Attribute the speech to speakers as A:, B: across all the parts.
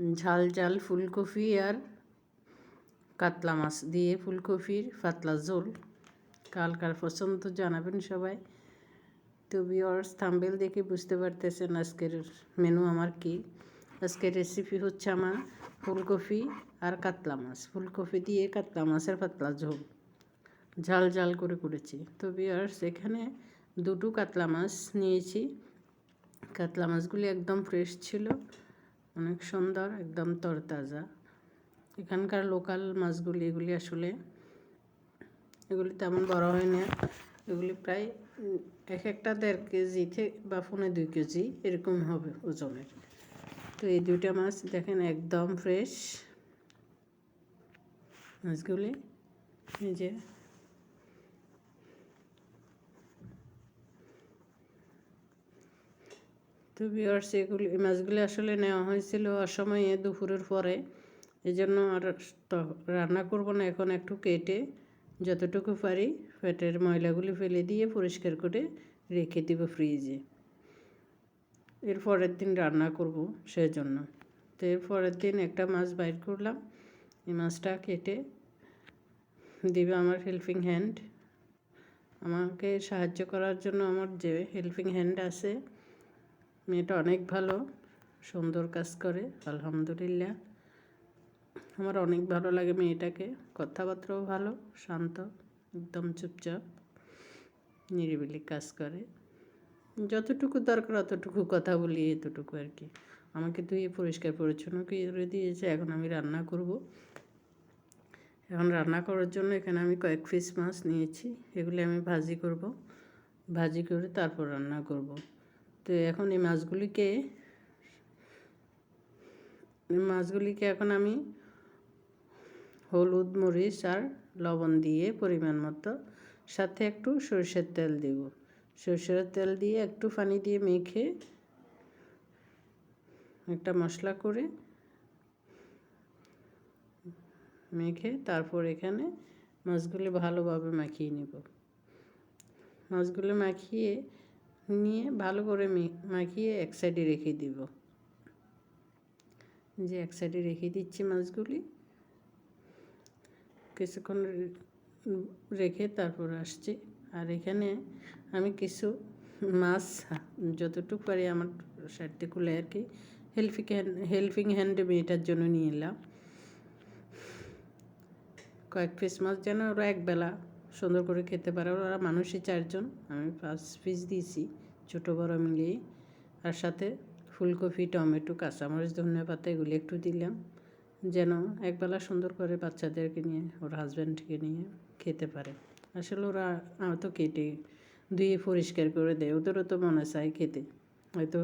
A: ঝাল ঝাল ফুলকপি আর কাতলা মাছ দিয়ে ফুলকপির পাতলা ঝোল। কাল কার পছন্দ জানাবেন সবাই। তো বিয়র্স থাম্বেল দেখে বুঝতে পারতেছেন আজকের মেনু আমার কি। আজকের রেসিপি হচ্ছে আমার ফুলকপি আর কাতলা মাছ। ফুলকপি দিয়ে কাতলা মাছের পাতলা ঝোল। ঝাল ঝাল করে করেছি। তো বিয়ার্স এখানে দুটো কাতলা মাছ নিয়েছি। কাতলা মাছগুলি একদম ফ্রেশ ছিল। অনেক সুন্দর, একদম তরতাজা। এখানকার লোকাল মাছগুলি, এগুলি আসলে, এগুলি তেমন বড় হয় না এগুলি প্রায় এক একটা দেড় কেজি থেকে বা পৌনে দুই কেজি এরকম হবে ওজনের। তো এই দুইটা মাছ দেখেন একদম ফ্রেশ মাছগুলি এই যে তো বিয়ার্স এগুলি মাছগুলি আসলে নেওয়া হয়েছিল অসময়ে দুপুরের পরে এই জন্য আর রান্না করব না, এখন একটু কেটে যতটুকু পারি ফ্যাটের ময়লাগুলি ফেলে দিয়ে পরিষ্কার করে রেখে দিব ফ্রিজে এর পরের দিন রান্না করব সেজন্য। তো এর পরের দিন একটা মাছ বাইর করলাম, এই মাছটা কেটে দিবে আমার হেল্পিং হ্যান্ড আমাকে সাহায্য করার জন্য আমার যে হেল্পিং হ্যান্ড আছে মেয়েটা অনেক ভালো, সুন্দর কাজ করে, আলহামদুলিল্লাহ। আমার অনেক ভালো লাগে মেয়েটাকে, কথাবার্তাও ভালো, শান্ত, একদম চুপচাপ, নিরিবিলি কাজ করে। যতটুকু দরকার অতটুকু কথা বলি, এতটুকু আর কি। আমাকে ধুয়ে পরিষ্কার পরিচ্ছন্ন করে দিয়েছে, এখন আমি রান্না করব। এখন রান্না করার জন্য এখানে আমি কয়েক পিস মাছ নিয়েছি, এগুলি আমি ভাজি করব। ভাজি করে তারপর রান্না করব। তো এখন এই মাছগুলিকে মাছগুলিকে এখন আমি হলুদ, মরিচ আর লবণ দিয়ে পরিমাণ মতো সাথে একটু সরষের তেল দেব। সরষের তেল দিয়ে একটু পানি দিয়ে মেখে একটা মশলা করে মেখে তারপর এখানে মাছগুলি ভালোভাবে মাখিয়ে নেব। মাছগুলো মাখিয়ে নিয়ে ভালো করে মাখিয়ে এক সাইডে রেখে দিব। যে এক সাইডে রেখে দিচ্ছি মাছগুলি। কিছুক্ষণ রেখে তারপর আসছি। আর এখানে আমি কিছু মাছ, যতটুকু পারি আমার সাইডতে খুলে আর কি হেল্পিং হ্যান্ড হেল্পিং হ্যান্ড মেয়েটার জন্য নিয়ে এলাম। কয়েক পিস মাছ যেন ওরা একবেলা সুন্দর করে খেতে পারে। ওরা মানুষই চারজন, আমি পাঁচ পিস দিয়েছি। ছোটো বড় মিলিয়ে। আর সাথে ফুলকপি, টমেটো, কাঁচামরিচ, ধনিয়া পাতা এগুলি একটু দিলাম। যেন একবেলা সুন্দর করে বাচ্চাদেরকে নিয়ে, ওর হাজব্যান্ডকে নিয়ে খেতে পারে। আসলে ওরা তো কেটে ধুয়ে পরিষ্কার করে দেয়, ওদেরও তো মনে চায় খেতে। হয়তো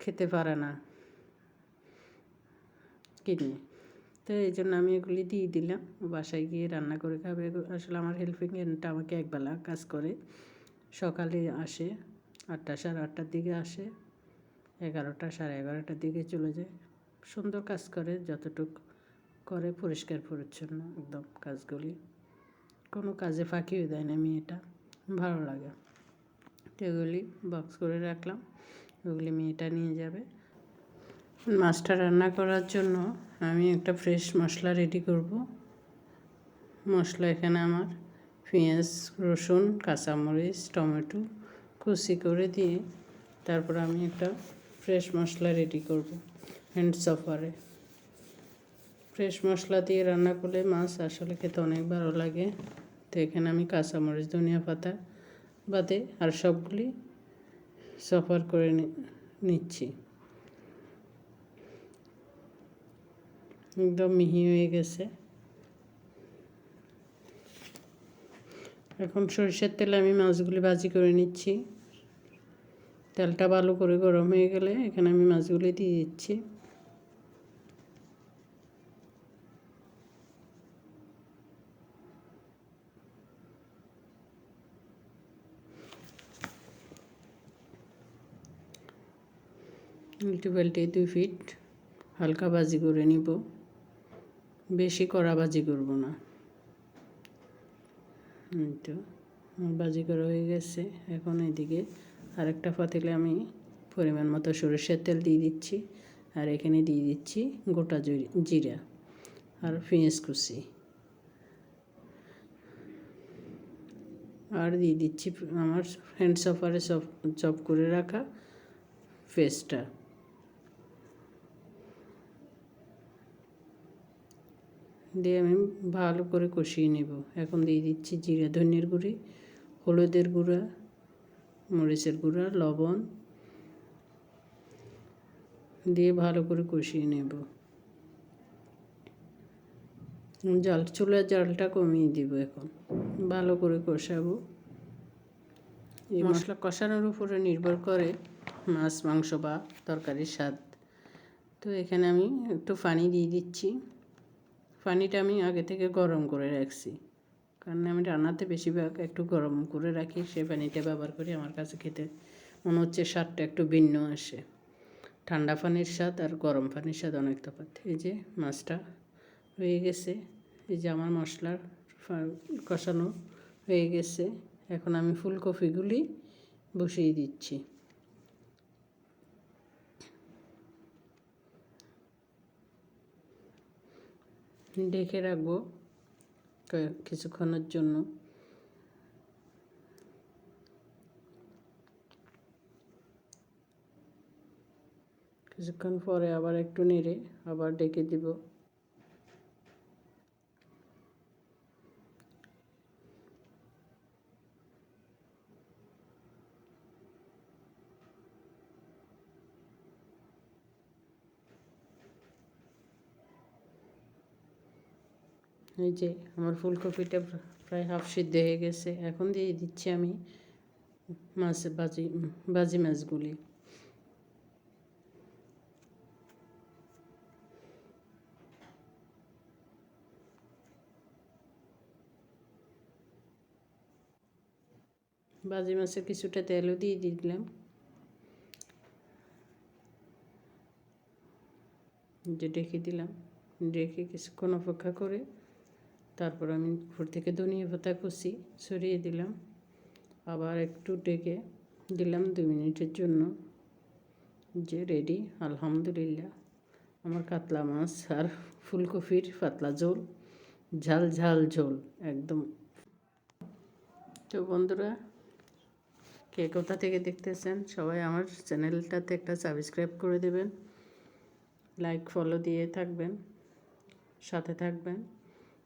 A: খেতে পারে না কিনে তো এই জন্য আমি এগুলি দিয়ে দিলাম। বাসায় গিয়ে রান্না করে খাবে। আসলে আমার হেল্পিং হ্যান্ডটা আমাকে একবেলা কাজ করে। সকালে আসে, আটটা সাড়ে আটটার দিকে আসে, এগারোটা সাড়ে এগারোটার দিকে চলে যায়। সুন্দর কাজ করে, যতটুক করে পরিষ্কার, পরিচ্ছন্ন একদম কাজগুলি। কোনো কাজে ফাঁকিও দেয় না মেয়েটা, ভালো লাগে। এগুলি বক্স করে রাখলাম ওগুলি মেয়েটা নিয়ে যাবে। মাছটা রান্না করার জন্য আমি একটা ফ্রেশ মশলা রেডি করব। মশলা এখানে আমার। পেঁয়াজ, রসুন, কাঁচামরিচ, টমেটো কুচি করে দিয়ে তারপর আমি একটা ফ্রেশ মশলা রেডি করব হ্যান্ড সফারে ফ্রেশ মশলা দিয়ে রান্না করলে মাছ আসলে খেতে অনেক ভালো লাগে। তো এখানে আমি কাঁচামরিচ, ধনিয়া পাতা বাদে আর সবগুলি সফার করে নিচ্ছি। একদম মিহি হয়ে গেছে। এখন সরিষার তেলে আমি মাছগুলি ভাজি করে নিচ্ছি। তেলটা ভালো করে গরম হয়ে গেলে এখানে আমি মাছগুলি দিয়ে দিচ্ছি। উল্টে পাল্টে দুই ফিট হালকা ভাজি করে নিব। বেশি কড়া ভাজি করব না। তো ভাজি করা হয়ে গেছে। এখন এদিকে আরেকটা পাতিলে আমি পরিমাণ মতো সরষের তেল দিয়ে দিচ্ছি আর এখানে দিয়ে দিচ্ছি গোটা জিরা আর পেঁয়াজ কুচি। আর দিয়ে দিচ্ছি আমার হ্যান্ড সফারে সব, চপ করে রাখা পেস্টটা। দিয়ে আমি ভালো করে কষিয়ে নেব। এখন দিয়ে দিচ্ছি জিরা ধনিয়ার গুঁড়ি হলুদের গুঁড়া মরিচের গুঁড়া লবণ দিয়ে ভালো করে কষিয়ে নেব। জাল চুলার জালটা কমিয়ে দিব এখন। ভালো করে কষাবো। এই মশলা কষানোর উপরে নির্ভর করে মাছ মাংস বা তরকারির স্বাদ। তো এখানে আমি একটু পানি দিয়ে দিচ্ছি। পানিটা আমি আগে থেকে গরম করে রাখছি। কারণ আমি রান্নাতে বেশিরভাগ একটু গরম করে রাখি সেই পানিটা ব্যবহার করি, আমার কাছে খেতে মনে হচ্ছে স্বাদটা একটু ভিন্ন আসে। ঠান্ডা পানির স্বাদ আর গরম পানির স্বাদ অনেক তফাৎ এই যে মাছটা হয়ে গেছে, এই যে আমার মশলার কষানো হয়ে গেছে। এখন আমি ফুলকপিগুলি বসিয়ে দিচ্ছি। ঢেকে রাখব কিছুক্ষণের জন্য। কিছুক্ষণ পরে আবার একটু নেড়ে আবার ডেকে দিব। এই যে আমার ফুলকপিটা প্রায় হাফ সিদ্ধ হয়ে গেছে। এখন দিয়ে দিচ্ছি আমি মাছ, বাজি বাজি মাছগুলি। বাজি মাছের কিছুটা তেলও দিয়ে দিলাম। যে ডেকে দিলাম। ডেকে কিছুক্ষণ অপেক্ষা করে তারপর আমি উপর থেকে ধনিয়া পাতা কুচি ছড়িয়ে দিলাম। আবার একটু ডেকে দিলাম দু মিনিটের জন্য। যে রেডি আলহামদুলিল্লাহ। আমার কাতলা মাছ আর ফুলকপির পাতলা ঝোল, ঝাল ঝাল ঝোল, একদম। তো বন্ধুরা, কে কোথা থেকে দেখতেছেন, সবাই আমার চ্যানেলটাতে একটা সাবস্ক্রাইব করে দেবেন। লাইক ফলো দিয়ে থাকবেন, সাথে থাকবেন।